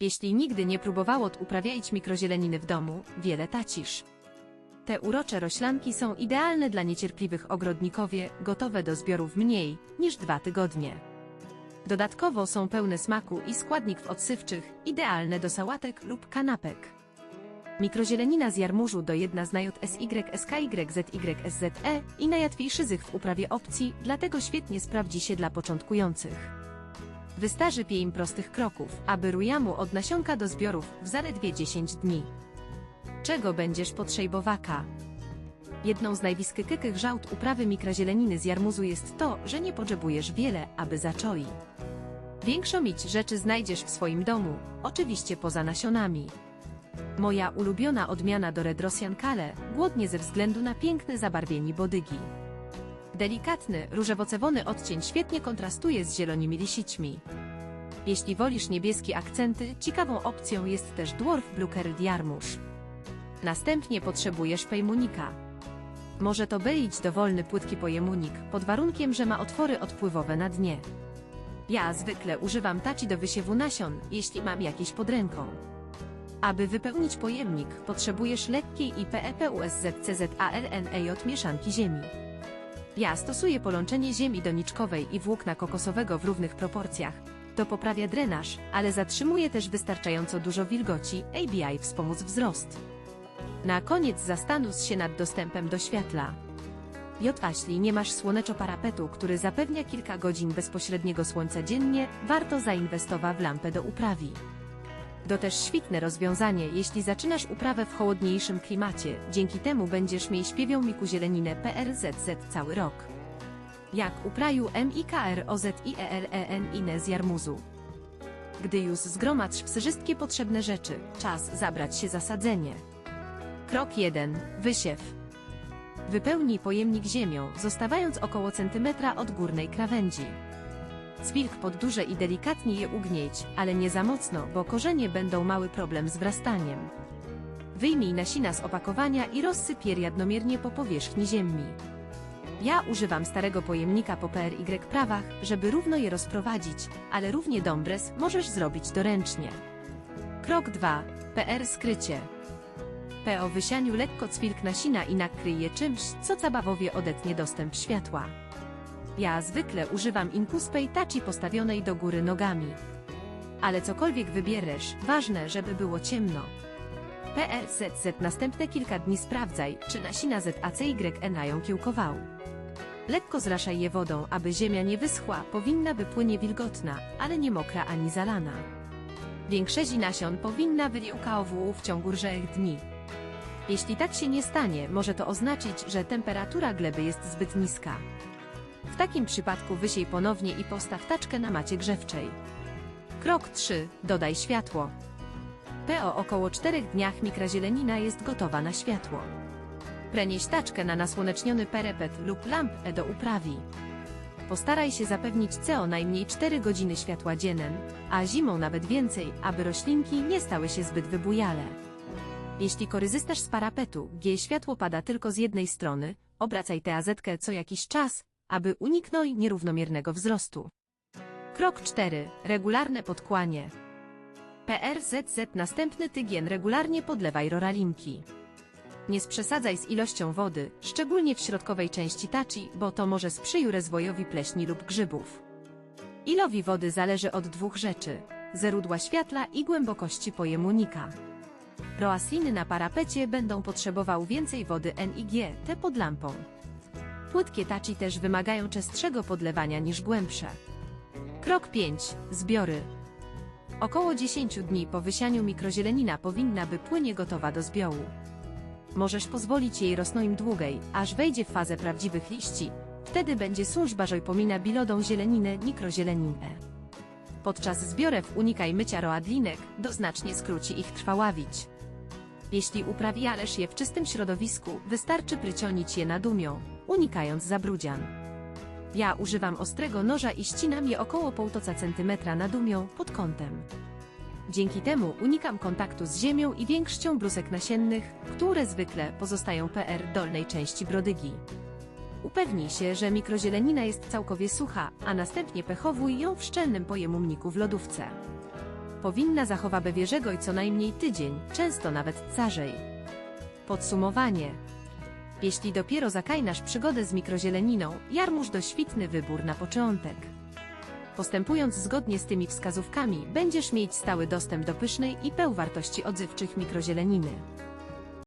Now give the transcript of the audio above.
Jeśli nigdy nie próbowało uprawiać mikrozieleniny w domu, wiele tacisz. Te urocze roślanki są idealne dla niecierpliwych ogrodnikowie, gotowe do zbioru w mniej niż dwa tygodnie. Dodatkowo są pełne smaku i składników odsywczych, idealne do sałatek lub kanapek. Mikrozielenina z jarmużu do jedna z najSYSKYZYZE i najłatwiejszy zych w uprawie opcji, dlatego świetnie sprawdzi się dla początkujących. Wystarczy im prostych kroków, aby rujamu od nasionka do zbiorów w zaledwie 10 dni. Czego będziesz potrzebowaka? Jedną z najwiskykykych żałt uprawy mikrozieleniny z jarmuzu jest to, że nie potrzebujesz wiele, aby zaczoi. Większą rzeczy znajdziesz w swoim domu, oczywiście poza nasionami. Moja ulubiona odmiana do Red Rosjan Kale, głodnie ze względu na piękne zabarwienie bodygi. Delikatny, różowo-cewony odcień świetnie kontrastuje z zielonymi lisićmi. Jeśli wolisz niebieskie akcenty, ciekawą opcją jest też Dwarf Blue Curled. Następnie potrzebujesz pejmunika. Może to być dowolny płytki pojemnik, pod warunkiem, że ma otwory odpływowe na dnie. Ja zwykle używam taci do wysiewu nasion, jeśli mam jakieś pod ręką. Aby wypełnić pojemnik, potrzebujesz lekkiej IPEPUSZCZALNEJ od mieszanki ziemi. Ja stosuję połączenie ziemi doniczkowej i włókna kokosowego w równych proporcjach. To poprawia drenaż, ale zatrzymuje też wystarczająco dużo wilgoci, ABI wspomóc wzrost. Na koniec zastanów się nad dostępem do światła. J. Jeśli nie masz słoneczoparapetu, który zapewnia kilka godzin bezpośredniego słońca dziennie, warto zainwestować w lampę do uprawi. To też świetne rozwiązanie, jeśli zaczynasz uprawę w chłodniejszym klimacie, dzięki temu będziesz mieć śpiewią miku zieleninę PRZZ cały rok. Jak upraju MIKROZIELEN inne z jarmuzu. Gdy już zgromadź wszystkie potrzebne rzeczy, czas zabrać się za sadzenie. Krok 1. Wysiew. Wypełnij pojemnik ziemią, zostawiając około centymetra od górnej krawędzi. Zwilk pod duże i delikatnie je ugnieć, ale nie za mocno, bo korzenie będą mały problem z wrastaniem. Wyjmij nasina z opakowania i rozsyp je jednomiernie po powierzchni ziemi. Ja używam starego pojemnika po PRY prawach, żeby równo je rozprowadzić, ale równie dombres możesz zrobić doręcznie. Krok 2. PR skrycie. Po wysianiu lekko cwilk nasina i nakryj je czymś, co zabawowie odetnie dostęp światła. Ja zwykle używam Incuspej taci postawionej do góry nogami. Ale cokolwiek wybierzesz, ważne, żeby było ciemno. PRZZ następne kilka dni sprawdzaj, czy nasina ZACYN ją kiełkował. Lekko zraszaj je wodą, aby ziemia nie wyschła, powinna by płynie wilgotna, ale nie mokra ani zalana. Większość nasion powinna wyliłkaowu w ciągu trzech dni. Jeśli tak się nie stanie, może to oznaczyć, że temperatura gleby jest zbyt niska. W takim przypadku wysiej ponownie i postaw taczkę na macie grzewczej. Krok 3. Dodaj światło. Po około 4 dniach mikrazielenina jest gotowa na światło. Prenieś taczkę na nasłoneczniony perepet lub lampę do uprawi. Postaraj się zapewnić CO najmniej 4 godziny światła dziennym, a zimą nawet więcej, aby roślinki nie stały się zbyt wybujale. Jeśli korzystasz z parapetu, gdzie światło pada tylko z jednej strony, obracaj tę azetkę co jakiś czas, aby uniknąć nierównomiernego wzrostu. Krok 4. Regularne podkłanie. PRZZ następny tygień regularnie podlewaj roralinki. Nie przesadzaj z ilością wody, szczególnie w środkowej części taci, bo to może sprzyju rozwojowi pleśni lub grzybów. Ilowi wody zależy od dwóch rzeczy: źródła światła i głębokości pojemnika. Roasliny na parapecie będą potrzebował więcej wody NIG, te pod lampą. Płytkie taci też wymagają częstszego podlewania niż głębsze. Krok 5. Zbiory. Około 10 dni po wysianiu mikrozielenina powinna by płynie gotowa do zbiołu. Możesz pozwolić jej rosnąć długiej, aż wejdzie w fazę prawdziwych liści. Wtedy będzie służba żojpomina bilodą zieleninę mikrozieleniny. Podczas zbiorew unikaj mycia roadlinek, do znacznie skróci ich trwaławić. Jeśli uprawiasz je w czystym środowisku, wystarczy prycionić je nadumią, unikając zabrudzian. Ja używam ostrego noża i ścinam je około 1,5 cm nadumią pod kątem. Dzięki temu unikam kontaktu z ziemią i większością brusek nasiennych, które zwykle pozostają PR dolnej części brodygi. Upewnij się, że mikrozielenina jest całkowie sucha, a następnie pechowuj ją w szczelnym pojemniku w lodówce. Powinna zachować wieżego i co najmniej tydzień, często nawet carzej. Podsumowanie. Jeśli dopiero zakajnasz przygodę z mikrozieleniną, jarmuż to świetny wybór na początek. Postępując zgodnie z tymi wskazówkami, będziesz mieć stały dostęp do pysznej i pełwartości odzywczych mikrozieleniny.